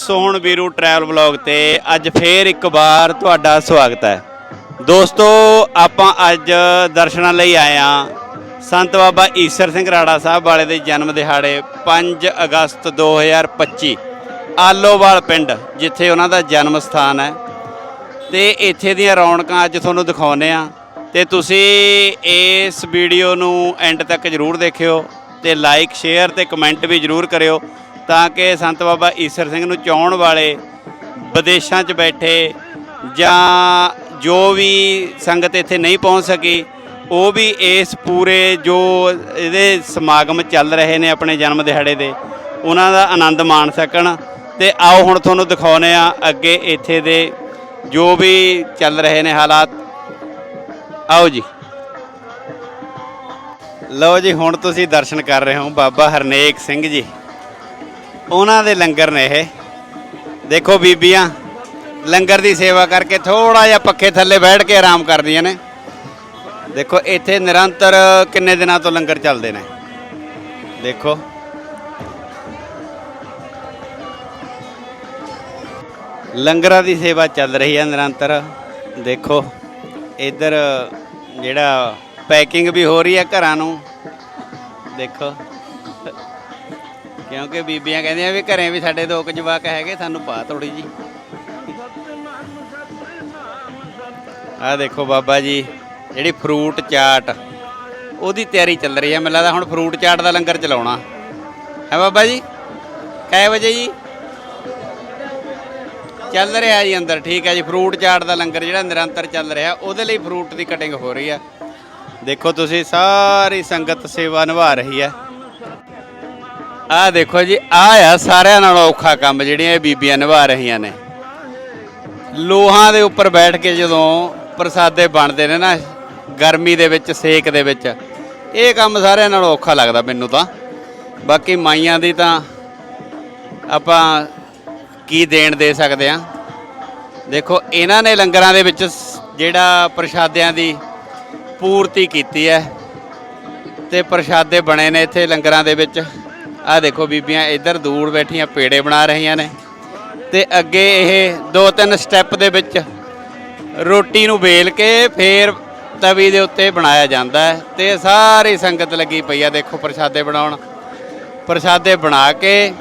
ਸੋਹਣ Veeru travel vlog ਤੇ ਅੱਜ ਫੇਰ ਇੱਕ ਵਾਰ ਤੁਹਾਡਾ ਸਵਾਗਤ ਹੈ। ਦੋਸਤੋ, ਆਪਾਂ ਅੱਜ ਦਰਸ਼ਨਾਂ ਲਈ ਆਏ ਆ ਸੰਤ ਬਾਬਾ ਈਸਰ ਸਿੰਘ ਰਾੜਾ ਸਾਹਿਬ ਵਾਲੇ ਦੇ ਜਨਮ ਦਿਹਾੜੇ 5 ਅਗਸਤ 2025 ਆਲੋਵਾਲ ਪਿੰਡ, ਜਿੱਥੇ ਉਹਨਾਂ ਦਾ ਜਨਮ ਸਥਾਨ ਹੈ। ਤੇ ਇੱਥੇ ਦੀਆਂ ਰੌਣਕਾਂ ਅੱਜ ਤੁਹਾਨੂੰ ਦਿਖਾਉਨੇ ਆ ਤੇ ਤੁਸੀਂ ਇਸ ਵੀਡੀਓ ਨੂੰ ਐਂਡ ਤੱਕ ਜਰੂਰ ਦੇਖਿਓ ਤੇ ਲਾਈਕ ਸ਼ੇਅਰ ਤੇ ਕਮੈਂਟ ਵੀ ਜਰੂਰ ਕਰਿਓ। ਤਾਂ ਕਿ ਸੰਤ ਬਾਬਾ ਈਸਰ ਸਿੰਘ ਨੂੰ ਚਾਹਣ ਵਾਲੇ ਵਿਦੇਸ਼ਾਂ 'ਚ ਬੈਠੇ ਜਾਂ ਜੋ ਵੀ ਸੰਗਤ ਇੱਥੇ ਨਹੀਂ ਪਹੁੰਚ ਸਕੀ, ਉਹ ਵੀ ਇਸ ਪੂਰੇ ਜੋ ਇਹਦੇ ਸਮਾਗਮ ਚੱਲ ਰਹੇ ਨੇ ਆਪਣੇ ਜਨਮ ਦਿਹਾੜੇ ਦੇ, ਉਹਨਾਂ ਦਾ ਆਨੰਦ ਮਾਣ ਸਕਣ। ਤੇ ਆਓ ਹੁਣ ਤੁਹਾਨੂੰ ਦਿਖਾਉਨੇ ਆ ਅੱਗੇ ਇੱਥੇ ਦੇ ਜੋ ਵੀ ਚੱਲ ਰਹੇ ਨੇ ਹਾਲਾਤ। ਆਓ ਜੀ। ਲਓ ਜੀ, ਹੁਣ ਤੁਸੀਂ ਦਰਸ਼ਨ ਕਰ ਰਹੇ ਹੋ ਬਾਬਾ ਹਰਨੇਕ ਸਿੰਘ ਜੀ। ਉਹਨਾਂ ਦੇ ਲੰਗਰ ਨੇ ਇਹ। ਦੇਖੋ ਬੀਬੀਆਂ, ਲੰਗਰ ਦੀ ਸੇਵਾ ਕਰਕੇ ਥੋੜਾ ਜਿਹਾ ਪੱਖੇ ਥੱਲੇ ਬੈਠ ਕੇ ਆਰਾਮ ਕਰਦੀਆਂ ਨੇ। ਦੇਖੋ, ਇੱਥੇ ਨਿਰੰਤਰ ਕਿੰਨੇ ਦਿਨਾਂ ਤੋਂ ਲੰਗਰ ਚੱਲਦੇ ਨੇ। ਦੇਖੋ। ਲੰਗਰਾਂ ਦੀ ਸੇਵਾ ਚੱਲ ਰਹੀ ਹੈ ਨਿਰੰਤਰ। ਦੇਖੋ, ਇੱਧਰ ਜਿਹੜਾ ਪੈਕਿੰਗ ਵੀ ਹੋ ਰਹੀ ਹੈ ਘਰਾਂ ਨੂੰ। ਦੇਖੋ। ਕਿਉਂਕਿ ਬੀਬੀਆਂ ਕਹਿੰਦੀਆਂ ਵੀ ਘਰੇ ਵੀ ਸਾਡੇ ਦੋ ਕੁ ਜਵਾਕ ਹੈਗੇ, ਸਾਨੂੰ ਪਾ ਥੋੜੀ ਜੀ ਆਹ ਦੇਖੋ ਬਾਬਾ ਜੀ, ਜਿਹੜੀ ਫਰੂਟ ਚਾਟ, ਉਹਦੀ ਤਿਆਰੀ ਚੱਲ ਰਹੀ ਹੈ। ਮੈਨੂੰ ਲੱਗਦਾ ਹੁਣ ਫਰੂਟ ਚਾਟ ਦਾ ਲੰਗਰ ਚਲਾਉਣਾ। ਹੈ ਬਾਬਾ ਜੀ? ਕੈ ਵਜੇ ਜੀ? ਚੱਲ ਰਿਹਾ ਜੀ ਅੰਦਰ, ਠੀਕ ਹੈ ਜੀ। ਫਰੂਟ ਚਾਟ ਦਾ ਲੰਗਰ ਜਿਹੜਾ ਨਿਰੰਤਰ ਚੱਲ ਰਿਹਾ, ਉਹਦੇ ਲਈ ਫਰੂਟ ਦੀ ਕਟਿੰਗ ਹੋ ਰਹੀ ਹੈ। ਦੇਖੋ ਤੁਸੀਂ, ਸਾਰੀ ਸੰਗਤ ਸੇਵਾ ਨਿਭਾ ਰਹੀ ਹੈ। ਆਹ ਦੇਖੋ ਜੀ, ਆਹ ਆ ਸਾਰਿਆਂ ਨਾਲੋਂ ਔਖਾ ਕੰਮ ਜਿਹੜੀਆਂ ਇਹ ਬੀਬੀਆਂ ਨਿਭਾ ਰਹੀਆਂ ਨੇ। ਲੋਹਾਂ ਦੇ ਉੱਪਰ ਬੈਠ ਕੇ ਜਦੋਂ ਪ੍ਰਸਾਦੇ ਬਣਦੇ ਨੇ ਨਾ, ਗਰਮੀ ਦੇ ਵਿੱਚ, ਸੇਕ ਦੇ ਵਿੱਚ, ਇਹ ਕੰਮ ਸਾਰਿਆਂ ਨਾਲੋਂ ਔਖਾ ਲੱਗਦਾ ਮੈਨੂੰ ਤਾਂ। ਬਾਕੀ ਮਾਈਆਂ ਦੀ ਤਾਂ ਆਪਾਂ ਕੀ ਦੇਣ ਦੇ ਸਕਦੇ ਆ। ਦੇਖੋ, ਇਹਨਾਂ ਨੇ ਲੰਗਰਾਂ ਦੇ ਵਿੱਚ ਜਿਹੜਾ ਪ੍ਰਸ਼ਾਦਿਆਂ ਦੀ ਪੂਰਤੀ ਕੀਤੀ ਹੈ ਤੇ ਪ੍ਰਸ਼ਾਦੇ ਬਣੇ ਨੇ ਇੱਥੇ ਲੰਗਰਾਂ ਦੇ ਵਿੱਚ। ਆਹ ਦੇਖੋ ਬੀਬੀਆਂ, ਇੱਧਰ ਦੂਰ ਬੈਠੀਆਂ, ਪੇੜੇ ਬਣਾ ਰਹੀਆਂ ਨੇ। ਤੇ ਅੱਗੇ ਇਹ ਦੋ ਤਿੰਨ ਸਟੈਪ ਦੇ ਵਿੱਚ ਰੋਟੀ ਨੂੰ ਵੇਲ ਕੇ ਫੇਰ ਤਵੀ ਦੇ ਉੱਤੇ ਬਣਾਇਆ ਜਾਂਦਾ ਹੈ। ਤੇ ਸਾਰੀ ਸੰਗਤ ਲੱਗੀ ਪਈ ਆ, ਦੇਖੋ ਪ੍ਰਸ਼ਾਦੇ ਬਣਾਉਣ। ਪ੍ਰਸ਼ਾਦੇ ਬਣਾ ਕੇ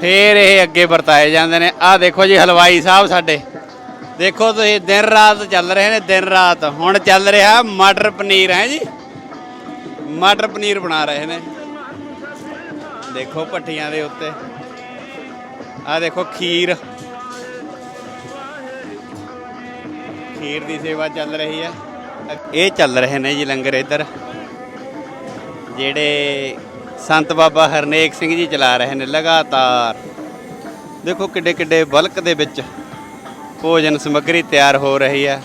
ਫੇਰ ਇਹ ਅੱਗੇ ਵਰਤਾਏ ਜਾਂਦੇ ਨੇ। ਆਹ ਦੇਖੋ ਜੀ, ਹਲਵਾਈ ਸਾਹਿਬ ਸਾਡੇ। ਦੇਖੋ ਤੁਸੀਂ, ਦਿਨ ਰਾਤ ਚੱਲ ਰਹੇ ਨੇ, ਦਿਨ ਰਾਤ। ਹੁਣ ਚੱਲ ਰਿਹਾ ਮਟਰ ਪਨੀਰ, ਹੈ ਜੀ? ਮਟਰ ਪਨੀਰ ਬਣਾ ਰਹੇ ਨੇ। ਦੇਖੋ ਭੱਠੀਆਂ ਦੇ ਉੱਤੇ। ਆਹ ਦੇਖੋ ਖੀਰ। ਖੀਰ ਦੀ ਸੇਵਾ ਚੱਲ ਰਹੀ ਹੈ। ਇਹ ਚੱਲ ਰਹੇ ਨੇ ਜੀ ਲੰਗਰ ਇੱਧਰ। ਜਿਹੜੇ ਸੰਤ ਬਾਬਾ ਹਰਨੇਕ ਸਿੰਘ ਜੀ ਚਲਾ ਰਹੇ ਨੇ ਲਗਾਤਾਰ। ਦੇਖੋ ਕਿੱਡੇ ਕਿੱਡੇ ਬਲਕ ਦੇ ਵਿੱਚ ਭੋਜਨ ਸਮੱਗਰੀ ਤਿਆਰ ਹੋ ਰਹੀ ਹੈ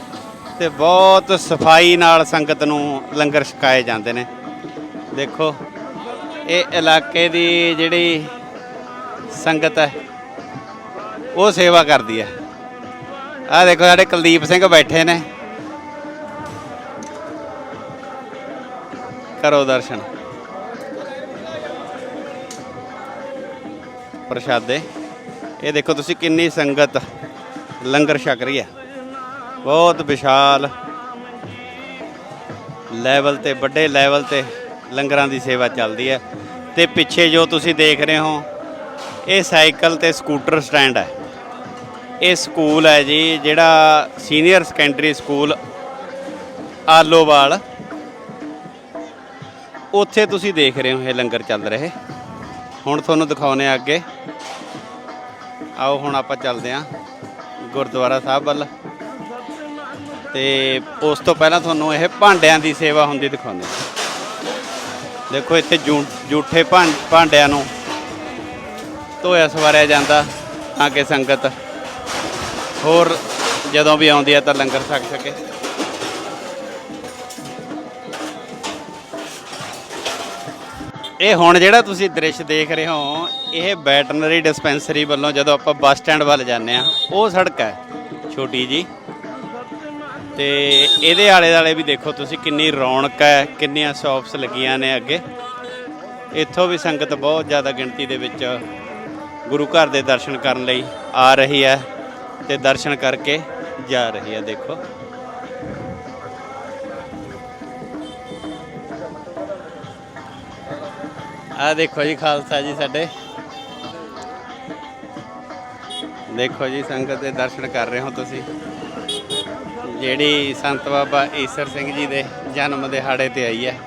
ਤੇ ਬਹੁਤ ਸਫ਼ਾਈ ਨਾਲ ਸੰਗਤ ਨੂੰ ਲੰਗਰ ਛਕਾਏ ਜਾਂਦੇ ਨੇ। ਦੇਖੋ। ਇਹ ਇਲਾਕੇ ਦੀ ਜਿਹੜੀ ਸੰਗਤ ਹੈ, ਉਹ ਸੇਵਾ ਕਰਦੀ ਹੈ। ਆਹ ਦੇਖੋ ਸਾਡੇ ਕੁਲਦੀਪ ਸਿੰਘ ਬੈਠੇ ਨੇ। ਕਰੋ ਦਰਸ਼ਨ। ਪ੍ਰਸ਼ਾਦੇ। ਇਹ ਦੇਖੋ ਤੁਸੀਂ ਕਿੰਨੀ ਸੰਗਤ, ਲੰਗਰ ਛਕ ਰਹੀ ਹੈ। ਬਹੁਤ ਵਿਸ਼ਾਲ। ਲੈਵਲ ਤੇ, ਵੱਡੇ ਲੈਵਲ ਤੇ। ਲੰਗਰਾਂ ਦੀ ਸੇਵਾ ਚੱਲਦੀ ਹੈ। ਤੇ ਪਿੱਛੇ ਜੋ ਤੁਸੀਂ ਦੇਖ ਰਹੇ ਹੋ, ਇਹ ਸਾਈਕਲ ਤੇ ਸਕੂਟਰ ਸਟੈਂਡ ਹੈ। ਇਹ ਸਕੂਲ ਹੈ ਜੀ, ਜਿਹੜਾ ਸੀਨੀਅਰ ਸੈਕੰਡਰੀ ਸਕੂਲ ਆਲੋਵਾਲ। ਉੱਥੇ ਤੁਸੀਂ ਦੇਖ ਰਹੇ ਹੋ ਇਹ ਲੰਗਰ ਚੱਲ ਰਹੇ। ਹੁਣ ਤੁਹਾਨੂੰ ਦਿਖਾਉਨੇ ਆ ਅੱਗੇ। ਆਓ, ਹੁਣ ਆਪਾਂ ਚੱਲਦੇ ਆਂ ਗੁਰਦੁਆਰਾ ਸਾਹਿਬ ਵੱਲ। ਤੇ ਉਸ ਤੋਂ ਪਹਿਲਾਂ ਤੁਹਾਨੂੰ ਇਹ ਭਾਂਡਿਆਂ ਦੀ ਸੇਵਾ ਹੁੰਦੀ ਦਿਖਾਉਂਦੇ ਹਾਂ। ਦੇਖੋ ਇੱਥੇ ਜੂ- ਜੂਠੇ ਭਾਂ- ਭਾਂਡਿਆਂ ਨੂੰ ਧੋਇਆ ਸਵਾਰਿਆ ਜਾਂਦਾ ਤਾਂ ਕਿ ਸੰਗਤ ਹੋਰ ਜਦੋਂ ਵੀ ਆਉਂਦੀ ਹੈ ਤਾਂ ਲੰਗਰ ਛਕ ਸਕੇ ਇਹ ਹੁਣ ਜਿਹੜਾ ਤੁਸੀਂ ਦ੍ਰਿਸ਼ ਦੇਖ ਰਹੇ ਹੋ, ਇਹ ਵੈਟਰਨਰੀ ਡਿਸਪੈਂਸਰੀ ਵੱਲੋਂ ਜਦੋਂ ਆਪਾਂ ਬੱਸ ਸਟੈਂਡ ਵੱਲ ਜਾਂਦੇ ਆ ਉਹ ਸੜਕ ਹੈ। ਛੋਟੀ ਜੀ। ਤੇ ਇਹਦੇ ਆਲੇ ਦਾਲੇ ਵੀ ਦੇਖੋ ਤੁਸੀਂ ਕਿੰਨੀ ਰੌਣਕ ਹੈ, ਕਿੰਨੀਆਂ ਸ਼ਾਪਸ ਲੱਗੀਆਂ ਨੇ ਅੱਗੇ। ਇੱਥੋਂ ਵੀ ਸੰਗਤ ਬਹੁਤ ਜ਼ਿਆਦਾ ਗਿਣਤੀ ਦੇ ਵਿੱਚ ਗੁਰੂ ਘਰ ਦੇ ਦਰਸ਼ਨ ਕਰਨ ਲਈ ਆ ਰਹੀ ਹੈ ਤੇ ਦਰਸ਼ਨ ਕਰਕੇ ਜਾ ਰਹੀ ਹੈ, ਦੇਖੋ। ਆ ਦੇਖੋ ਜੀ ਖਾਲਸਾ ਜੀ ਸਾਡੇ। ਦੇਖੋ ਜੀ ਸੰਗਤ ਦੇ ਦਰਸ਼ਨ ਕਰ ਰਹੇ ਹੋ ਤੁਸੀਂ। ਜਿਹੜੀ ਸੰਤ ਬਾਬਾ ਈਸਰ ਸਿੰਘ ਜੀ ਦੇ ਜਨਮ ਦਿਹਾੜੇ ਤੇ ਆਈ ਹੈ।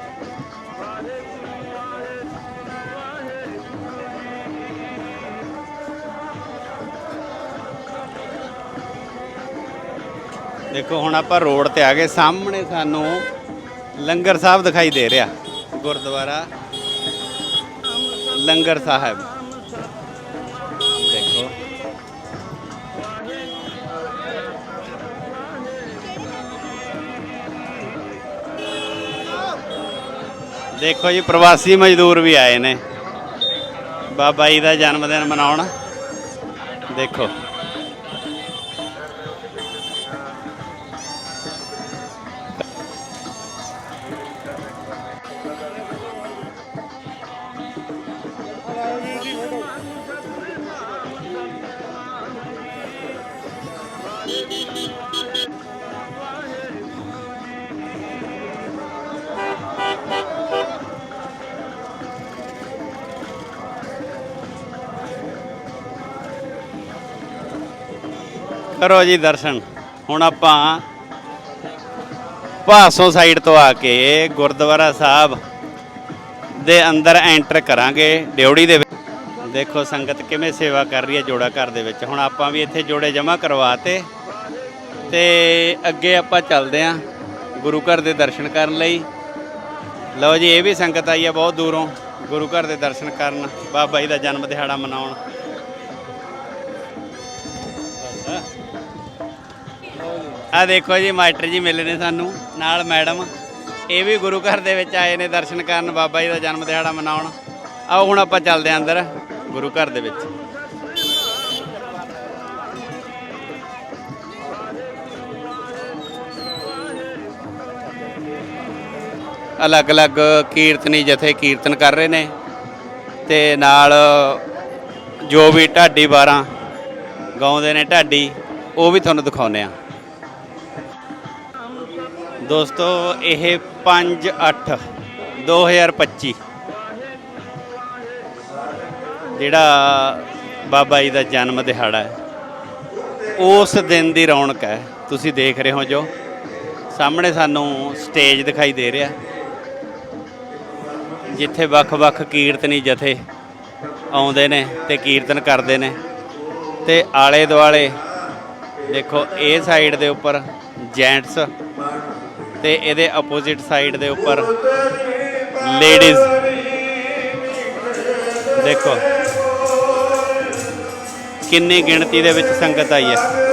ਦੇਖੋ, ਹੁਣ ਆਪਾਂ ਰੋਡ ਤੇ ਆ ਗਏ। ਸਾਹਮਣੇ ਸਾਨੂੰ ਲੰਗਰ ਸਾਹਿਬ ਦਿਖਾਈ ਦੇ ਰਿਹਾ। ਗੁਰਦੁਆਰਾ ਲੰਗਰ ਸਾਹਿਬ। ਦੇਖੋ ਜੀ ਪ੍ਰਵਾਸੀ ਮਜ਼ਦੂਰ ਵੀ ਆਏ ਨੇ। ਬਾਬਾ ਜੀ ਦਾ ਜਨਮ ਦਿਨ ਮਨਾਉਣ। ਦੇਖੋ। ਕਰੋ ਜੀ ਦਰਸ਼ਨ। ਹੁਣ ਆਪਾਂ ਭਾਸੋਂ ਸਾਈਡ ਤੋਂ ਆ ਕੇ ਗੁਰਦੁਆਰਾ ਸਾਹਿਬ ਦੇ ਅੰਦਰ ਐਂਟਰ ਕਰਾਂਗੇ ਡਿਉੜੀ ਦੇ ਵਿੱਚ। ਦੇਖੋ ਸੰਗਤ ਕਿਵੇਂ ਸੇਵਾ ਕਰ ਰਹੀ ਹੈ ਜੋੜਾ ਘਰ ਦੇ ਵਿੱਚ। ਹੁਣ ਆਪਾਂ ਵੀ ਇੱਥੇ ਜੋੜੇ ਜਮ੍ਹਾਂ ਕਰਵਾਤੇ ਤੇ ਅੱਗੇ ਆਪਾਂ ਚੱਲਦੇ ਆਂ ਗੁਰੂ ਘਰ ਦੇ ਦਰਸ਼ਨ ਕਰਨ ਲਈ। ਲਓ ਜੀ, ਇਹ ਵੀ ਸੰਗਤ ਆਈ ਹੈ ਬਹੁਤ ਦੂਰੋਂ ਗੁਰੂ ਘਰ ਦੇ ਦਰਸ਼ਨ ਕਰਨ। ਬਾਬਾ ਜੀ ਦਾ ਜਨਮ ਦਿਹਾੜਾ ਮਨਾਉਣ। ਆ ਦੇਖੋ ਜੀ, ਮਾਸਟਰ ਜੀ ਮਿਲੇ ਨੇ ਸਾਨੂੰ, ਨਾਲ ਮੈਡਮ। ਇਹ ਵੀ ਗੁਰੂ ਘਰ ਦੇ ਵਿੱਚ ਆਏ ਨੇ ਦਰਸ਼ਨ ਕਰਨ, ਬਾਬਾ ਜੀ ਦਾ ਜਨਮ ਦਿਹਾੜਾ ਮਨਾਉਣ। ਆਓ ਹੁਣ ਆਪਾਂ ਚੱਲਦੇ ਆਂ ਅੰਦਰ, ਗੁਰੂ ਘਰ ਦੇ ਵਿੱਚ। ਅਲੱਗ-ਅਲੱਗ ਕੀਰਤਨੀ ਜਥੇ ਕੀਰਤਨ ਕਰ ਰਹੇ ਨੇ, ਤੇ ਨਾਲ ਜੋ ਵੀ ਢਾਡੀ 12 ਗਾਉਂਦੇ ਨੇ ਢਾਡੀ, ਉਹ ਵੀ ਤੁਹਾਨੂੰ ਦਿਖਾਉਂਦੇ ਆ। ਦੋਸਤੋ, ਇਹ 5 8 2025 ਜਿਹੜਾ ਬਾਬਾ ਜੀ ਦਾ ਜਨਮ ਦਿਹਾੜਾ ਹੈ, ਉਸ ਦਿਨ ਦੀ ਰੌਣਕ ਹੈ। ਤੁਸੀਂ ਦੇਖ ਰਹੇ ਹੋ ਜੋ ਸਾਹਮਣੇ ਸਾਨੂੰ ਸਟੇਜ ਦਿਖਾਈ ਦੇ ਰਿਹਾ। ਜਿੱਥੇ ਵੱਖ-ਵੱਖ ਕੀਰਤਨੀ ਜਥੇ ਆਉਂਦੇ ਨੇ ਤੇ ਕੀਰਤਨ ਕਰਦੇ ਨੇ। ਤੇ ਆਲੇ ਦੁਆਲੇ ਦੇਖੋ, ਇਹ ਸਾਈਡ ਦੇ ਉੱਪਰ ਜੈਂਟਸ ਤੇ ਇਹਦੇ ਆਪੋਜ਼ਿਟ ਸਾਈਡ ਦੇ ਉੱਪਰ ਲੇਡੀਜ਼ ਦੇਖੋ ਕਿੰਨੀ ਗਿਣਤੀ ਦੇ ਵਿੱਚ ਸੰਗਤ ਆਈ ਹੈ।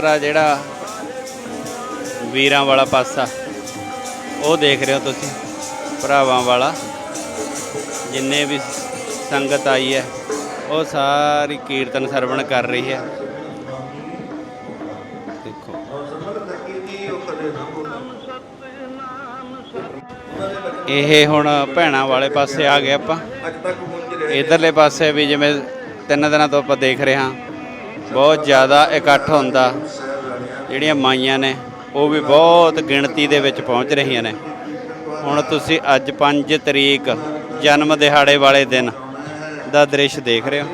ਇਹ ਜਿਹੜਾ ਵੀਰਾਂ ਵਾਲਾ ਪਾਸਾ, ਉਹ ਦੇਖ ਰਹੇ ਹੋ ਤੁਸੀਂ, ਭਰਾਵਾਂ ਵਾਲਾ। ਜਿੰਨੇ ਵੀ ਸੰਗਤ ਆਈ ਹੈ, ਉਹ ਸਾਰੀ ਕੀਰਤਨ ਸਰਵਣ ਕਰ ਰਹੀ ਹੈ। ਦੇਖੋ। ਇਹ ਹੁਣ ਭੈਣਾਂ ਵਾਲੇ ਪਾਸੇ ਆ ਗਏ ਆਪਾਂ। ਇਧਰਲੇ ਪਾਸੇ ਵੀ ਜਿਵੇਂ ਤਿੰਨ ਦਿਨਾਂ ਤੋਂ ਆਪਾਂ ਦੇਖ ਰਹੇ ਹਾਂ। ਬਹੁਤ ਜ਼ਿਆਦਾ ਇਕੱਠ ਹੁੰਦਾ। ਜਿਹੜੀਆਂ ਮਾਈਆਂ ਨੇ, ਉਹ ਵੀ ਬਹੁਤ ਗਿਣਤੀ ਦੇ ਵਿੱਚ ਪਹੁੰਚ ਰਹੀਆਂ ਨੇ। ਹੁਣ ਤੁਸੀਂ ਅੱਜ 5 ਤਰੀਕ, ਜਨਮ ਦਿਹਾੜੇ ਵਾਲੇ ਦਿਨ ਦਾ ਦ੍ਰਿਸ਼ ਦੇਖ ਰਹੇ ਹੋ।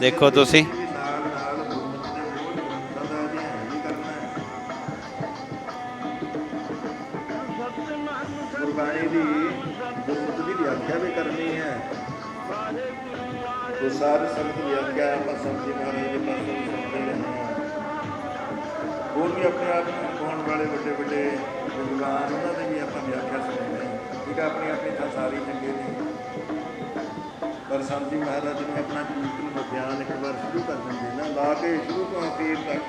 ਦੇਖੋ ਤੁਸੀਂ। ਵਾਲੇ ਵੱਡੇ ਵੱਡੇ ਵਿਦਵਾਨ ਉਹਨਾਂ ਦੀ ਵੀ ਆਪਾਂ ਵਿਆਖਿਆ ਸੁਣਦੇ ਹਾਂ। ਠੀਕ ਹੈ ਆਪਣੀ ਆਪਣੀ ਥਾਂ ਸਾਰੇ ਚੰਗੇ ਨੇ। ਪਰ ਸੰਤ ਮਹਾਰਾਜ ਨੇ ਆਪਣਾ ਕੀਰਤਨ ਦਾ ਬਿਆਨ ਇੱਕ ਵਾਰ ਸ਼ੁਰੂ ਕਰ ਦਿੰਦੇ ਨਾ ਲਾ ਕੇ ਸ਼ੁਰੂ ਤੋਂ ਅਖੀਰ ਤੱਕ।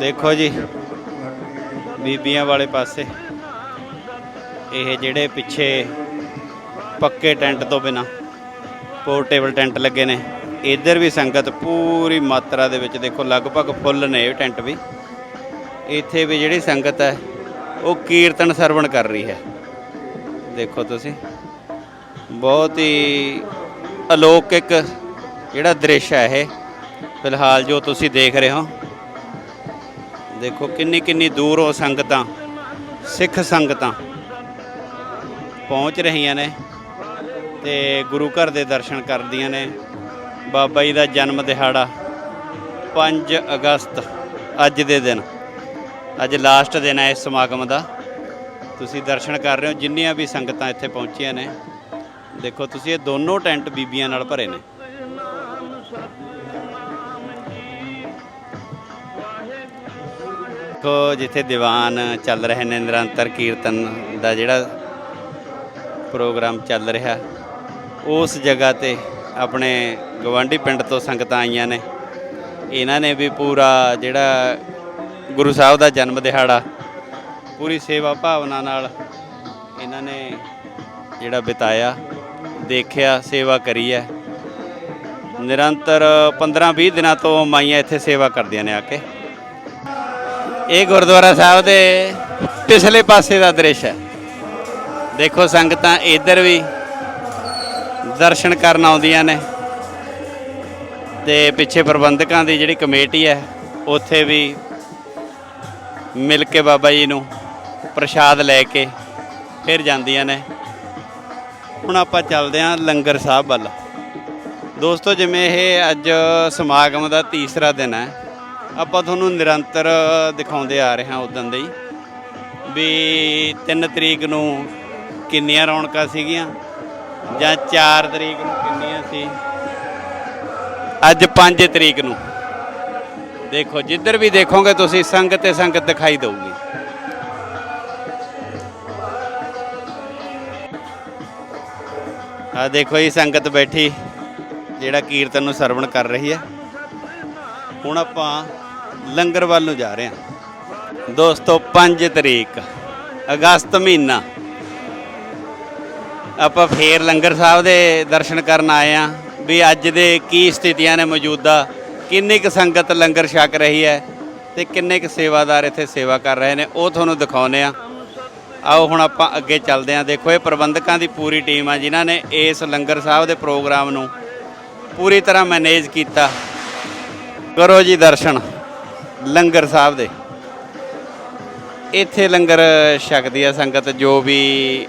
ਦੇਖੋ ਜੀ। ਤੋਂ ਬੀਬੀਆਂ ਵਾਲੇ ਪਾਸੇ। ਇਹ ਜਿਹੜੇ ਪਿੱਛੇ ਪੱਕੇ ਟੈਂਟ ਤੋਂ ਬਿਨਾ ਪੋਰਟੇਬਲ ਟੈਂਟ ਲੱਗੇ ਨੇ। ਇੱਧਰ ਵੀ ਸੰਗਤ ਪੂਰੀ ਮਾਤਰਾ ਦੇ ਵਿੱਚ ਦੇਖੋ ਲਗਭਗ ਫੁੱਲ ਨੇ ਟੈਂਟ ਵੀ। ਇੱਥੇ ਵੀ ਜਿਹੜੀ ਸੰਗਤ ਹੈ, ਉਹ ਕੀਰਤਨ ਸਰਵਣ ਕਰ ਰਹੀ ਹੈ। ਦੇਖੋ ਤੁਸੀਂ, ਬਹੁਤ ਹੀ ਅਲੌਕਿਕ ਜਿਹੜਾ ਦ੍ਰਿਸ਼ ਹੈ ਇਹ। ਫਿਲਹਾਲ ਜੋ ਤੁਸੀਂ ਦੇਖ ਰਹੇ ਹੋ, ਦੇਖੋ ਕਿੰਨੀ ਕਿੰਨੀ ਦੂਰੋਂ ਸੰਗਤਾਂ, ਸਿੱਖ ਸੰਗਤਾਂ ਪਹੁੰਚ ਰਹੀਆਂ ਨੇ ਤੇ ਗੁਰੂ ਘਰ ਦੇ ਦਰਸ਼ਨ ਕਰਦੀਆਂ ਨੇ। ਬਾਬਾ ਜੀ ਦਾ ਜਨਮ ਦਿਹਾੜਾ 5 ਅਗਸਤ ਅੱਜ ਦੇ ਦਿਨ। ਅੱਜ ਲਾਸਟ ਦਿਨ ਹੈ ਇਸ ਸਮਾਗਮ ਦਾ। ਤੁਸੀਂ ਦਰਸ਼ਨ ਕਰ ਰਹੇ ਹੋ, ਜਿੰਨੀਆਂ ਵੀ ਸੰਗਤਾਂ ਇੱਥੇ ਪਹੁੰਚੀਆਂ ਨੇ। ਦੇਖੋ, ਤੁਸੀਂ ਇਹ ਦੋਨੋਂ ਟੈਂਟ ਬੀਬੀਆਂ ਨਾਲ ਭਰੇ ਨੇ। ਦੇਖੋ, ਜਿੱਥੇ ਦੀਵਾਨ ਚੱਲ ਰਹੇ ਨੇ, ਨਿਰੰਤਰ ਕੀਰਤਨ ਦਾ ਜਿਹੜਾ ਪ੍ਰੋਗਰਾਮ ਚੱਲ ਰਿਹਾ, ਉਸ ਜਗ੍ਹਾ ਤੇ ਆਪਣੇ ਗਵਾਂਢੀ ਪਿੰਡ ਤੋਂ ਸੰਗਤਾਂ ਆਈਆਂ ਨੇ। ਇਹਨਾਂ ਨੇ ਵੀ ਪੂਰਾ ਜਿਹੜਾ ਗੁਰੂ ਸਾਹਿਬ ਦਾ ਜਨਮ ਦਿਹਾੜਾ, ਪੂਰੀ ਸੇਵਾ ਭਾਵਨਾ ਨਾਲ ਇਹਨਾਂ ਨੇ ਜਿਹੜਾ ਬਿਤਾਇਆ, ਦੇਖਿਆ, ਸੇਵਾ ਕਰੀ ਹੈ। ਨਿਰੰਤਰ 15-20 ਦਿਨਾਂ ਤੋਂ ਮਾਈਆਂ ਇੱਥੇ ਸੇਵਾ ਕਰਦੀਆਂ ਨੇ ਆ ਕੇ। ਇਹ ਗੁਰਦੁਆਰਾ ਸਾਹਿਬ ਦੇ ਪਿਛਲੇ ਪਾਸੇ ਦਾ ਦ੍ਰਿਸ਼ ਹੈ। ਦੇਖੋ ਸੰਗਤਾਂ ਇੱਧਰ ਵੀ ਦਰਸ਼ਨ ਕਰਨ ਆਉਂਦੀਆਂ ਨੇ। ਤੇ ਪਿੱਛੇ ਪ੍ਰਬੰਧਕਾਂ ਦੀ ਜਿਹੜੀ ਕਮੇਟੀ ਹੈ, ਉੱਥੇ ਵੀ ਮਿਲ ਕੇ ਬਾਬਾ ਜੀ ਨੂੰ ਪ੍ਰਸ਼ਾਦ ਲੈ ਕੇ ਫਿਰ ਜਾਂਦੀਆਂ ਨੇ। ਹੁਣ ਆਪਾਂ ਚੱਲਦੇ ਹਾਂ ਲੰਗਰ ਸਾਹਿਬ ਵੱਲ। ਦੋਸਤੋ, ਜਿਵੇਂ ਇਹ ਅੱਜ ਸਮਾਗਮ ਦਾ ਤੀਸਰਾ ਦਿਨ ਹੈ, ਆਪਾਂ ਤੁਹਾਨੂੰ ਨਿਰੰਤਰ ਦਿਖਾਉਂਦੇ ਆ ਰਹੇ ਹਾਂ ਉਦੋਂ ਦੇ ਹੀ। ਵੀ 3 ਤਰੀਕ ਨੂੰ ਕਿੰਨੀਆਂ ਰੌਣਕਾਂ ਸੀਗੀਆਂ ਜਾਂ 4 ਤਰੀਕ ਨੂੰ ਕਿੰਨੀਆਂ ਸੀ? ਅੱਜ 5 ਤਰੀਕ ਨੂੰ। ਦੇਖੋ, ਜਿੱਧਰ ਵੀ ਦੇਖੋਗੇ ਤੁਸੀਂ, ਸੰਗਤ ਤੇ ਸੰਗਤ ਦਿਖਾਈ ਦੇਊਗੀ। ਆ ਦੇਖੋ ਜੀ, ਸੰਗਤ ਬੈਠੀ, ਜਿਹੜਾ ਕੀਰਤਨ ਨੂੰ ਸਰਵਣ ਕਰ ਰਹੀ ਹੈ। ਹੁਣ ਆਪਾਂ ਲੰਗਰ ਵੱਲ ਨੂੰ ਜਾ ਰਹੇ ਹਾਂ। ਦੋਸਤੋ 5 ਤਰੀਕ, ਅਗਸਤ ਮਹੀਨਾ। ਆਪਾਂ ਫੇਰ ਲੰਗਰ ਸਾਹਿਬ ਦੇ ਦਰਸ਼ਨ ਕਰਨ ਆਏ ਆ ਵੀ ਅੱਜ ਦੇ ਕੀ ਸਥਿਤੀਆਂ ਨੇ ਮੌਜੂਦਾ, ਕਿੰਨੀ ਕੁ ਸੰਗਤ ਲੰਗਰ ਛਕ ਰਹੀ ਹੈ ਤੇ ਕਿੰਨੇ ਕੁ ਸੇਵਾਦਾਰ ਇੱਥੇ ਸੇਵਾ ਕਰ ਰਹੇ ਨੇ, ਉਹ ਤੁਹਾਨੂੰ ਦਿਖਾਉਨੇ ਆ ਆਓ ਹੁਣ ਆਪਾਂ ਅੱਗੇ ਚੱਲਦੇ ਆ ਦੇਖੋ, ਇਹ ਪ੍ਰਬੰਧਕਾਂ ਦੀ ਪੂਰੀ ਟੀਮ ਆ ਜਿਨ੍ਹਾਂ ਨੇ ਇਸ ਲੰਗਰ ਸਾਹਿਬ ਦੇ ਪ੍ਰੋਗਰਾਮ ਨੂੰ ਪੂਰੀ ਤਰ੍ਹਾਂ ਮੈਨੇਜ ਕੀਤਾ। ਕਰੋ ਜੀ ਦਰਸ਼ਨ ਲੰਗਰ ਸਾਹਿਬ ਦੇ। ਇੱਥੇ ਲੰਗਰ ਛਕਦੀ ਆ ਸੰਗਤ, ਜੋ ਵੀ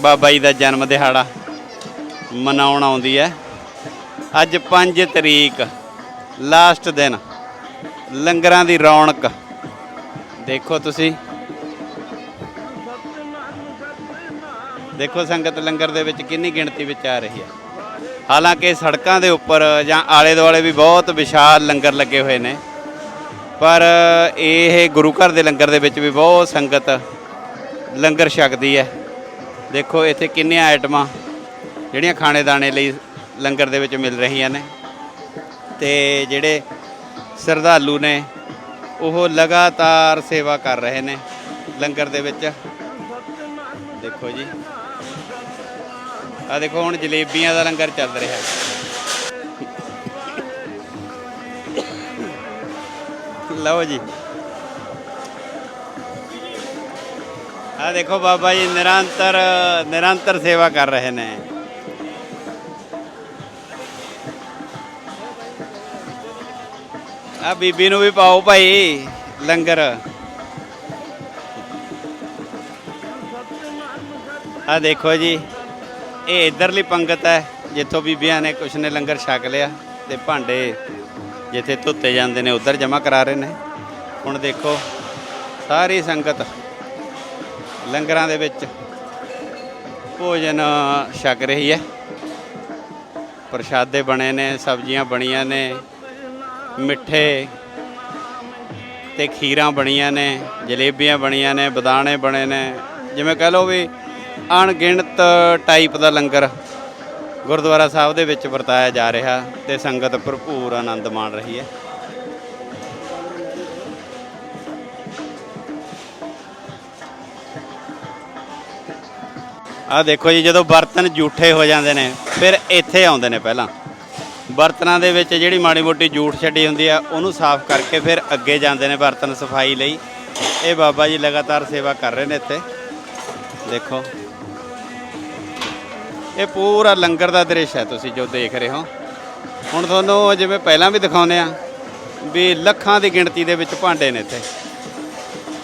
ਬਾਬਾ ਜੀ ਦਾ ਜਨਮ ਦਿਹਾੜਾ ਮਨਾਉਣ ਆਉਂਦੀ ਹੈ। ਅੱਜ 5 ਤਰੀਕ ਲਾਸਟ ਦਿਨ, ਲੰਗਰਾਂ ਦੀ ਰੌਣਕ। ਦੇਖੋ ਤੁਸੀਂ। ਦੇਖੋ ਸੰਗਤ ਲੰਗਰ ਦੇ ਵਿੱਚ ਕਿੰਨੀ ਗਿਣਤੀ ਵਿੱਚ ਆ ਰਹੀ ਹੈ। ਹਾਲਾਂਕਿ ਸੜਕਾਂ ਦੇ ਉੱਪਰ ਜਾਂ ਆਲੇ ਦੁਆਲੇ ਵੀ ਬਹੁਤ ਵਿਸ਼ਾਲ ਲੰਗਰ ਲੱਗੇ ਹੋਏ ਨੇ। ਪਰ ਇਹ ਗੁਰੂ ਘਰ ਦੇ ਲੰਗਰ ਦੇ ਵਿੱਚ ਵੀ ਬਹੁਤ ਸੰਗਤ ਲੰਗਰ ਛਕਦੀ ਹੈ। ਦੇਖੋ, ਇੱਥੇ ਕਿੰਨੀਆਂ ਆਈਟਮਾਂ ਜਿਹੜੀਆਂ ਖਾਣੇ ਦਾਣੇ ਲਈ ਲੰਗਰ ਦੇ ਵਿੱਚ ਮਿਲ ਰਹੀਆਂ ਨੇ ਤੇ ਜਿਹੜੇ ਸ਼ਰਧਾਲੂ ਨੇ, ਉਹ ਲਗਾਤਾਰ ਸੇਵਾ ਕਰ ਰਹੇ ਨੇ ਲੰਗਰ ਦੇ ਵਿੱਚ। ਦੇਖੋ ਜੀ। ਆ ਦੇਖੋ, ਹੁਣ ਜਲੇਬੀਆਂ ਦਾ ਲੰਗਰ ਚੱਲ ਰਿਹਾ ਹੈ। ਲਓ ਜੀ। ਆ ਦੇਖੋ ਬਾਬਾ ਜੀ, ਨਿਰੰਤਰ ਨਿਰੰਤਰ ਸੇਵਾ ਕਰ ਰਹੇ ਨੇ। ਆ ਬੀਬੀ ਨੂੰ ਵੀ ਪਾਓ ਭਾਈ, ਲੰਗਰ। ਆ ਦੇਖੋ ਜੀ, ਇਹ ਇਧਰਲੀ ਪੰਗਤ ਹੈ, ਜਿੱਥੋਂ ਬੀਬੀਆਂ ਨੇ ਕੁਛ ਨੇ ਲੰਗਰ ਛਕ ਲਿਆ ਤੇ ਭਾਂਡੇ ਜਿੱਥੇ ਧੁੱਤੇ ਜਾਂਦੇ ਨੇ, ਉਧਰ ਜਮ੍ਹਾਂ ਕਰਾ ਰਹੇ ਨੇ। ਹੁਣ ਦੇਖੋ, ਸਾਰੀ ਸੰਗਤ ਲੰਗਰਾਂ ਦੇ ਵਿੱਚ ਭੋਜਨ ਛਕ ਰਹੀ ਹੈ। ਪ੍ਰਸ਼ਾਦੇ ਬਣੇ ਨੇ, ਸਬਜ਼ੀਆਂ ਬਣੀਆਂ ਨੇ, ਮਿੱਠੇ ਤੇ ਖੀਰਾਂ ਬਣੀਆਂ ਨੇ, ਜਲੇਬੀਆਂ ਬਣੀਆਂ ਨੇ, ਬਦਾਣੇ ਬਣੇ ਨੇ। ਜਿਵੇਂ ਕਹ ਲਓ ਵੀ ਅਣਗਿਣਤ ਟਾਈਪ ਦਾ ਲੰਗਰ ਗੁਰਦੁਆਰਾ ਸਾਹਿਬ ਦੇ ਵਿੱਚ ਵਰਤਾਇਆ ਜਾ ਰਿਹਾ ਤੇ ਸੰਗਤ ਭਰਪੂਰ ਆਨੰਦ ਮਾਣ ਰਹੀ ਹੈ। ਆ ਦੇਖੋ ਜੀ, ਜਦੋਂ ਬਰਤਨ ਝੂਠੇ ਹੋ ਜਾਂਦੇ ਨੇ, ਫਿਰ ਇੱਥੇ ਆਉਂਦੇ ਨੇ ਪਹਿਲਾਂ। ਬਰਤਨਾਂ ਦੇ ਵਿੱਚ ਜਿਹੜੀ ਮਾੜੀ ਮੋਟੀ ਝੂਠ ਛੱਡੀ ਹੁੰਦੀ ਆ, ਉਹਨੂੰ ਸਾਫ਼ ਕਰਕੇ ਫਿਰ ਅੱਗੇ ਜਾਂਦੇ ਨੇ ਬਰਤਨ ਸਫ਼ਾਈ ਲਈ। ਇਹ ਬਾਬਾ ਜੀ ਲਗਾਤਾਰ ਸੇਵਾ ਕਰ ਰਹੇ ਨੇ ਇੱਥੇ। ਦੇਖੋ। ਇਹ ਪੂਰਾ ਲੰਗਰ ਦਾ ਦ੍ਰਿਸ਼ ਹੈ ਤੁਸੀਂ ਜੋ ਦੇਖ ਰਹੇ ਹੋ। ਹੁਣ ਤੁਹਾਨੂੰ ਜਿਵੇਂ ਪਹਿਲਾਂ ਵੀ ਦਿਖਾਉਂਦੇ ਆ, ਵੀ ਲੱਖਾਂ ਦੀ ਗਿਣਤੀ ਦੇ ਵਿੱਚ ਭਾਂਡੇ ਨੇ ਇੱਥੇ।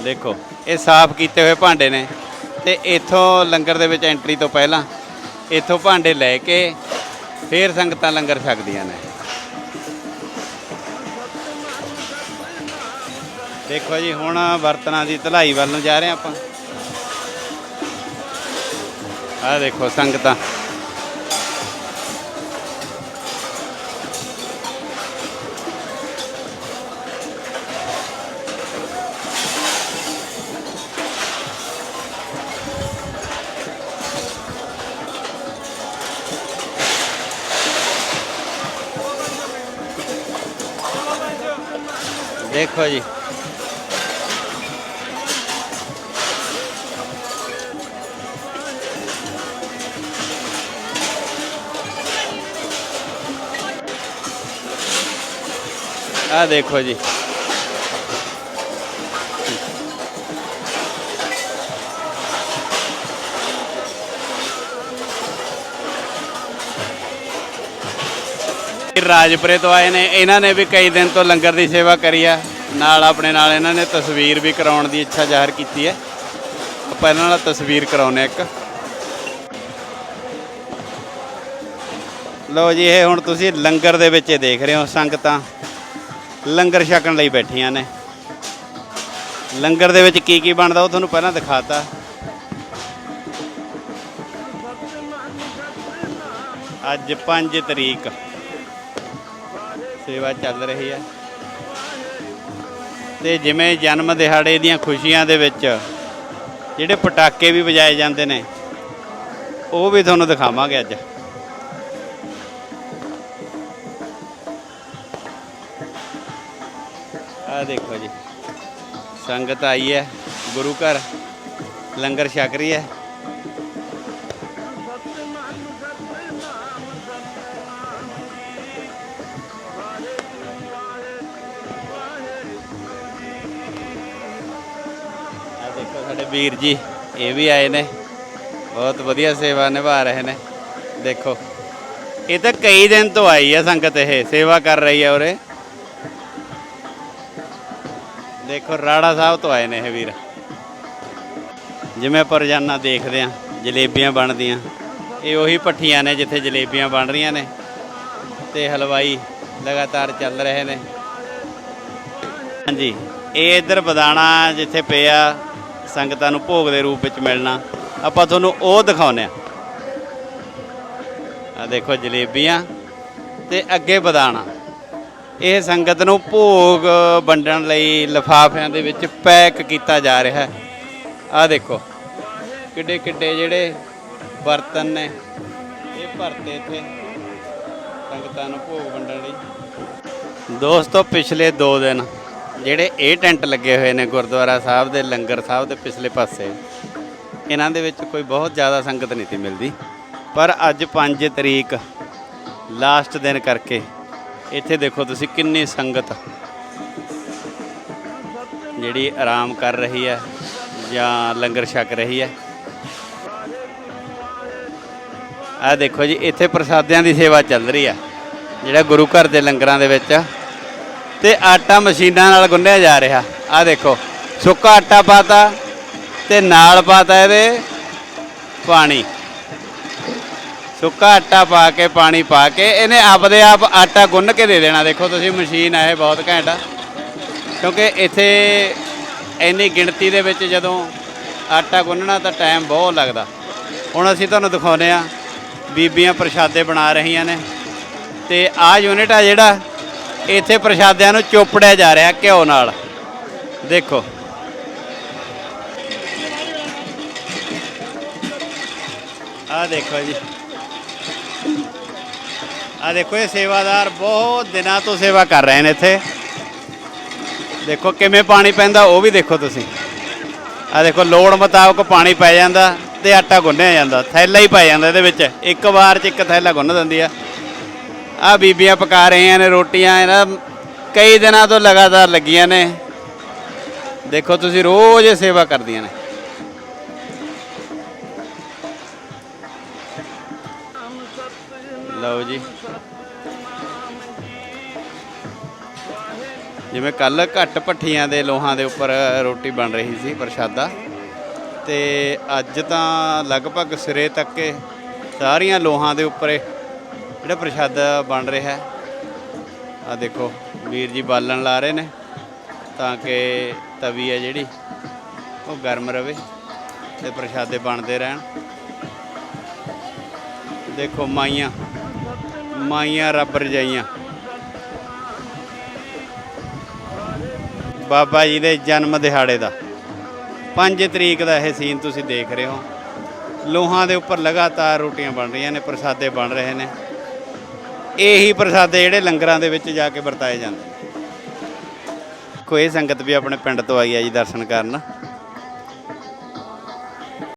ਦੇਖੋ, ਇਹ ਸਾਫ਼ ਕੀਤੇ ਹੋਏ ਭਾਂਡੇ ਨੇ। ਤੇ ਇੱਥੋਂ ਲੰਗਰ ਦੇ ਵਿੱਚ ਐਂਟਰੀ ਤੋਂ ਪਹਿਲਾਂ ਇੱਥੋਂ ਭਾਂਡੇ ਲੈ ਕੇ ਫੇਰ ਸੰਗਤਾਂ ਲੰਗਰ ਛਕਦੀਆਂ ਨੇ। ਦੇਖੋ ਜੀ, ਹੁਣ ਬਰਤਨਾਂ ਦੀ ਧਲਾਈ ਵੱਲ ਨੂੰ ਜਾ ਰਹੇ ਹਾਂ ਆਪਾਂ। ਆਹ ਦੇਖੋ ਸੰਗਤਾਂ। ਦੇਖੋ ਜੀ। ਆ ਦੇਖੋ ਜੀ। ਰਾਜਪੁਰੇ ਤੋਂ ਆਏ ਨੇ। ਇਹਨਾਂ ਨੇ ਵੀ ਕਈ ਦਿਨ ਤੋਂ ਲੰਗਰ ਦੀ ਸੇਵਾ ਕਰੀ ਆ। ਨਾਲ ਆਪਣੇ ਨਾਲ ਇਹਨਾਂ ਨੇ ਤਸਵੀਰ ਵੀ ਕਰਾਉਣ ਦੀ ਇੱਛਾ ਜ਼ਾਹਰ ਕੀਤੀ ਹੈ। ਆਪਾਂ ਇਹਨਾਂ ਨਾਲ ਤਸਵੀਰ ਕਰਾਉਨੇ ਇੱਕ। ਲਓ ਜੀ, ਇਹ ਹੁਣ ਤੁਸੀਂ ਲੰਗਰ ਦੇ ਵਿੱਚ ਦੇਖ ਰਹੇ ਹੋ ਸੰਗਤਾਂ। ਲੰਗਰ ਛਕਣ ਲਈ ਬੈਠੀਆਂ ਨੇ। ਲੰਗਰ ਦੇ ਵਿੱਚ ਕੀ ਕੀ ਬਣਦਾ ਉਹ ਤੁਹਾਨੂੰ ਪਹਿਲਾਂ ਦਿਖਾਤਾ। ਅੱਜ 5 ਤਰੀਕ। ਸੇਵਾ ਚੱਲ ਰਹੀ ਹੈ। ਤੇ ਜਿਵੇਂ ਜਨਮ ਦਿਹਾੜੇ ਦੀਆਂ ਖੁਸ਼ੀਆਂ ਦੇ ਵਿੱਚ ਜਿਹੜੇ ਪਟਾਕੇ ਵੀ ਵਜਾਏ ਜਾਂਦੇ ਨੇ, ਉਹ ਵੀ ਤੁਹਾਨੂੰ ਦਿਖਾਵਾਂਗੇ ਅੱਜ। ਆ ਦੇਖੋ ਜੀ, ਸੰਗਤ ਆਈ ਹੈ, ਗੁਰੂ ਘਰ ਲੰਗਰ ਛਕ ਰਹੀ ਹੈ। ਵੀਰ ਜੀ, ਇਹ ਵੀ ਆਏ ਨੇ। ਬਹੁਤ ਵਧੀਆ ਸੇਵਾ ਨਿਭਾ ਰਹੇ ਨੇ। ਦੇਖੋ, ਇਹ ਤਾਂ ਕਈ ਦਿਨ ਤੋਂ ਆਈ ਹੈ ਸੰਗਤ ਇਹ, ਸੇਵਾ ਕਰ ਰਹੀ ਹੈ ਉਰੇ। ਦੇਖੋ, ਰਾੜਾ ਸਾਹਿਬ ਤੋਂ ਆਏ ਨੇ ਇਹ ਵੀਰ। ਜਿਵੇਂ ਆਪਾਂ ਰੋਜ਼ਾਨਾ ਦੇਖਦੇ ਆ, ਜਲੇਬੀਆਂ ਬਣਦੀਆਂ। ਇਹ ਉਹੀ ਪੱਠੀਆਂ ਨੇ ਜਿੱਥੇ ਜਲੇਬੀਆਂ ਬਣ ਰਹੀਆਂ ਨੇ। ਤੇ ਹਲਵਾਈ ਲਗਾਤਾਰ ਚੱਲ ਰਹੇ ਨੇ। ਹਾਂਜੀ, ਇਹ ਇੱਧਰ ਬਦਾਣਾ ਜਿੱਥੇ ਪਿਆ ਸੰਗਤਾਂ ਨੂੰ ਭੋਗ ਦੇ ਰੂਪ ਵਿੱਚ ਮਿਲਣਾ। ਆਪਾਂ ਤੁਹਾਨੂੰ ਉਹ ਦਿਖਾਉਂਦੇ ਆ ਆ ਦੇਖੋ ਜਲੇਬੀਆਂ ਤੇ ਅੱਗੇ ਬਦਾਣਾ। ਇਹ ਸੰਗਤ ਨੂੰ ਭੋਗ ਵੰਡਣ ਲਈ ਲਿਫਾਫਿਆਂ ਦੇ ਵਿੱਚ ਪੈਕ ਕੀਤਾ ਜਾ ਰਿਹਾ ਹੈ। ਆ ਦੇਖੋ, ਕਿੱਡੇ ਕਿੱਡੇ ਜਿਹੜੇ ਬਰਤਨ ਨੇ, ਇਹ ਭਰਤੇ ਇੱਥੇ ਸੰਗਤਾਂ ਨੂੰ ਭੋਗ ਵੰਡਣ ਲਈ। ਦੋਸਤੋ, ਪਿਛਲੇ 2 ਦਿਨ ਜਿਹੜੇ ਇਹ ਟੈਂਟ ਲੱਗੇ ਹੋਏ ਨੇ ਗੁਰਦੁਆਰਾ ਸਾਹਿਬ ਦੇ, ਲੰਗਰ ਸਾਹਿਬ ਦੇ ਪਿਛਲੇ ਪਾਸੇ, ਇਹਨਾਂ ਦੇ ਵਿੱਚ ਕੋਈ ਬਹੁਤ ਜ਼ਿਆਦਾ ਸੰਗਤ ਨਹੀਂ ਸੀ ਮਿਲਦੀ। ਪਰ ਅੱਜ 5 ਤਰੀਕ, ਲਾਸਟ ਦਿਨ ਕਰਕੇ, ਇੱਥੇ ਦੇਖੋ ਤੁਸੀਂ ਕਿੰਨੀ ਸੰਗਤ ਜਿਹੜੀ ਆਰਾਮ ਕਰ ਰਹੀ ਹੈ ਜਾਂ ਲੰਗਰ ਛਕ ਰਹੀ ਹੈ। ਆ ਦੇਖੋ ਜੀ, ਇੱਥੇ ਪ੍ਰਸਾਦਿਆਂ ਦੀ ਸੇਵਾ ਚੱਲ ਰਹੀ ਹੈ। ਜਿਹੜਾ ਗੁਰੂ ਘਰ ਦੇ ਲੰਗਰਾਂ ਦੇ ਵਿੱਚ ਤੇ ਆਟਾ ਮਸ਼ੀਨਾਂ ਨਾਲ ਗੁੰਨਿਆ ਜਾ ਰਿਹਾ। ਆ ਦੇਖੋ, ਸੁੱਕਾ ਆਟਾ ਪਾਤਾ ਤੇ ਨਾਲ ਪਾਤਾ ਇਹਦੇ ਪਾਣੀ। ਸੁੱਕਾ ਆਟਾ ਪਾ ਕੇ, ਪਾਣੀ ਪਾ ਕੇ, ਇਹਨੇ ਆਪਦੇ ਆਪ ਆਟਾ ਗੁੰਨ ਕੇ ਦੇ ਦੇਣਾ। ਦੇਖੋ ਤੁਸੀਂ ਮਸ਼ੀਨ ਆਏ ਬਹੁਤ ਘੈਂਟ ਆ। ਕਿਉਂਕਿ ਇੱਥੇ ਇੰਨੀ ਗਿਣਤੀ ਦੇ ਵਿੱਚ ਜਦੋਂ ਆਟਾ ਗੁੰਨਣਾ ਤਾਂ ਟਾਈਮ ਬਹੁਤ ਲੱਗਦਾ। ਹੁਣ ਅਸੀਂ ਤੁਹਾਨੂੰ ਦਿਖਾਉਂਦੇ ਆ ਬੀਬੀਆਂ ਪ੍ਰਸ਼ਾਦੇ ਬਣਾ ਰਹੀਆਂ ਨੇ। ਤੇ ਆਹ ਯੂਨਿਟ ਆ ਜਿਹੜਾ ਇੱਥੇ ਪ੍ਰਸ਼ਾਦਿਆਂ ਨੂੰ ਚੋਪੜਿਆ ਜਾ ਰਿਹਾ ਘਿਓ ਨਾਲ। ਦੇਖੋ। ਆਹ ਦੇਖੋ ਜੀ। ਆਹ ਦੇਖੋ, ਇਹ ਸੇਵਾਦਾਰ ਬਹੁਤ ਦਿਨਾਂ ਤੋਂ ਸੇਵਾ ਕਰ ਰਹੇ ਨੇ ਇੱਥੇ। ਦੇਖੋ ਕਿਵੇਂ ਪਾਣੀ ਪੈਂਦਾ, ਉਹ ਵੀ ਦੇਖੋ ਤੁਸੀਂ। ਆ ਦੇਖੋ, ਲੋੜ ਮੁਤਾਬਕ ਪਾਣੀ ਪੈ ਜਾਂਦਾ ਤੇ ਆਟਾ ਗੁੰਨਿਆ ਜਾਂਦਾ, ਥੈਲਾ ਹੀ ਪੈ ਜਾਂਦਾ ਇਹਦੇ ਵਿੱਚ। ਇੱਕ ਵਾਰ 'ਚ ਇੱਕ ਥੈਲਾ ਗੁੰਨ ਦਿੰਦੀ ਆ। ਆ ਬੀਬੀਆਂ ਪਕਾ ਰਹੀਆਂ ਨੇ ਰੋਟੀਆਂ, ਇਹਨਾਂ ਕਈ ਦਿਨਾਂ ਤੋਂ ਲਗਾਤਾਰ ਲੱਗੀਆਂ ਨੇ। ਦੇਖੋ ਤੁਸੀਂ ਰੋਜ਼ ਇਹ ਸੇਵਾ ਕਰਦੀਆਂ ਨੇ। ਲਓ ਜੀ। ਜਿਵੇਂ ਕੱਲ ਘੱਟ ਭੱਠੀਆਂ ਦੇ ਲੋਹਾਂ ਦੇ ਉੱਪਰ ਰੋਟੀ ਬਣ ਰਹੀ ਸੀ ਪ੍ਰਸ਼ਾਦਾ, ਤੇ ਅੱਜ ਤਾਂ ਲਗਭਗ ਸਿਰੇ ਤੱਕ ਸਾਰੀਆਂ ਲੋਹਾਂ ਦੇ ਉੱਪਰ ਜਿਹੜਾ ਪ੍ਰਸ਼ਾਦਾ ਬਣ ਰਿਹਾ ਹੈ ਆ ਦੇਖੋ, ਵੀਰ ਜੀ ਬਾਲਣ ਲਾ ਰਹੇ ਨੇ, ਤਾਂ ਕਿ ਤਵੀ ਹੈ ਜਿਹੜੀ, ਉਹ ਗਰਮ ਰਵੇ ਤੇ ਪ੍ਰਸ਼ਾਦੇ ਬਣਦੇ ਰਹਿਣ। ਦੇਖੋ ਮਾਈਆਂ ਮਾਈਆਂ ਰੱਬ ਰਜਾਈਆਂ। ਬਾਬਾ ਜੀ ਦੇ ਜਨਮ ਦਿਹਾੜੇ ਦਾ 5 ਤਰੀਕ ਦਾ ਇਹ ਸੀਨ ਤੁਸੀਂ ਦੇਖ ਰਹੇ ਹੋ। ਲੋਹਾਂ ਦੇ ਉੱਪਰ ਲਗਾਤਾਰ ਰੋਟੀਆਂ ਬਣ ਰਹੀਆਂ ਨੇ, ਪ੍ਰਸਾਦੇ ਬਣ ਰਹੇ ਨੇ। ਇਹੀ ਪ੍ਰਸਾਦੇ ਜਿਹੜੇ ਲੰਗਰਾਂ ਦੇ ਵਿੱਚ ਜਾ ਕੇ ਵਰਤਾਏ ਜਾਂਦੇ ਕੋਈ ਸੰਗਤ ਵੀ ਆਪਣੇ ਪਿੰਡ ਤੋਂ ਆਈ ਹੈ ਜੀ ਦਰਸ਼ਨ ਕਰਨ।